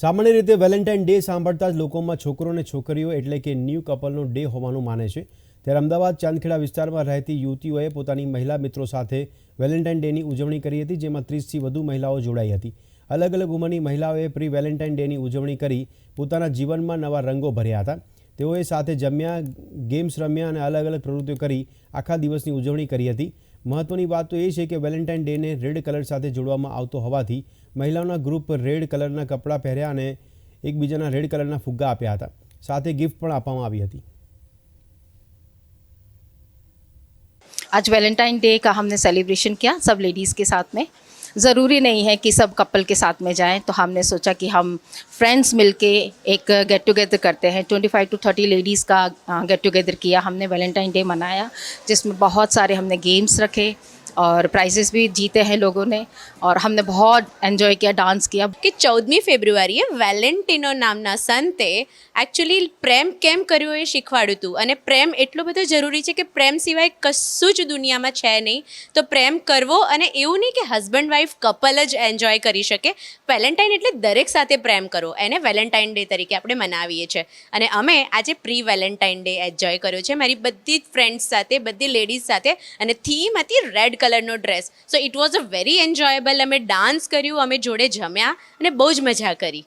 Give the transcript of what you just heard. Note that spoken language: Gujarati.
સામાન્ય રીતે વેલેન્ટાઇન ડે સાંભળતા જ લોકોમાં છોકરો અને છોકરીઓ એટલે કે ન્યૂ કપલનો ડે હોવાનું માને છે. ત્યારે અમદાવાદ, ચાંદખેડા વિસ્તારમાં રહેતી યુવતીઓએ પોતાની મહિલા મિત્રો સાથે વેલેન્ટાઇન ડેની ઉજવણી કરી હતી, જેમાં ત્રીસથી વધુ મહિલાઓ જોડાઈ હતી. અલગ અલગ ઉંમરની મહિલાઓએ પ્રી વેલેન્ટાઇન ડેની ઉજવણી કરી પોતાના જીવનમાં નવા રંગો ભર્યા હતા. તેઓએ સાથે જમ્યા, ગેમ્સ રમ્યા અને અલગ અલગ પ્રવૃત્તિઓ કરી આખા દિવસની ઉજવણી કરી હતી. મહત્વની વાત તો એ છે કે વેલેન્ટાઇન ડેને રેડ કલર સાથે જોડવામાં આવતો હોવાથી મહિલાઓના ગ્રુપ રેડ કલરના કપડાં પહેર્યા અને એકબીજાના રેડ કલરના ફુગ્ગા આપ્યા હતા સાથે ગિફ્ટ પણ આપવામાં આવી હતી आज वैलेंटाइन डे का हमने सेलिब्रेशन किया सब लेडीज़ के साथ में ज़रूरी नहीं है कि सब कपल के साथ में जाएँ। तो हमने सोचा कि हम फ्रेंड्स मिलके एक गेट टुगेदर करते हैं। 25 टू 30 लेडीज़ का गेट टुगेदर किया। हमने वैलेंटाइन डे मनाया, जिसमें बहुत सारे हमने गेम्स रखे। और प्राइजेस भी जीते हैं लोगों ने और हमने बहुत एंजॉय किया डांस किया કે ચૌદમી ફેબ્રુઆરીએ વેલેન્ટિનો નામના સંતે એકચ્યુઅલી પ્રેમ કેમ કર્યો એ શીખવાડ્યું હતું અને પ્રેમ એટલો બધો જરૂરી છે કે પ્રેમ સિવાય કશું જ દુનિયામાં છે નહીં તો પ્રેમ કરવો અને એવું નહીં કે હસબન્ડ વાઈફ કપલ જ એન્જોય કરી શકે વેલેન્ટાઇન એટલે દરેક સાથે પ્રેમ કરો એને વેલેન્ટાઇન ડે તરીકે આપણે મનાવીએ છીએ અને અમે આજે પ્રી વેલેન્ટાઇન ડે એન્જોય કર્યો છે મારી બધી જ ફ્રેન્ડ્સ સાથે બધી લેડીઝ સાથે અને થીમ હતી રેડ કલરનો dress so it was a very enjoyable અમે ડાન્સ કર્યું, અમે જોડે જમ્યા અને બહુ જ મજા કરી.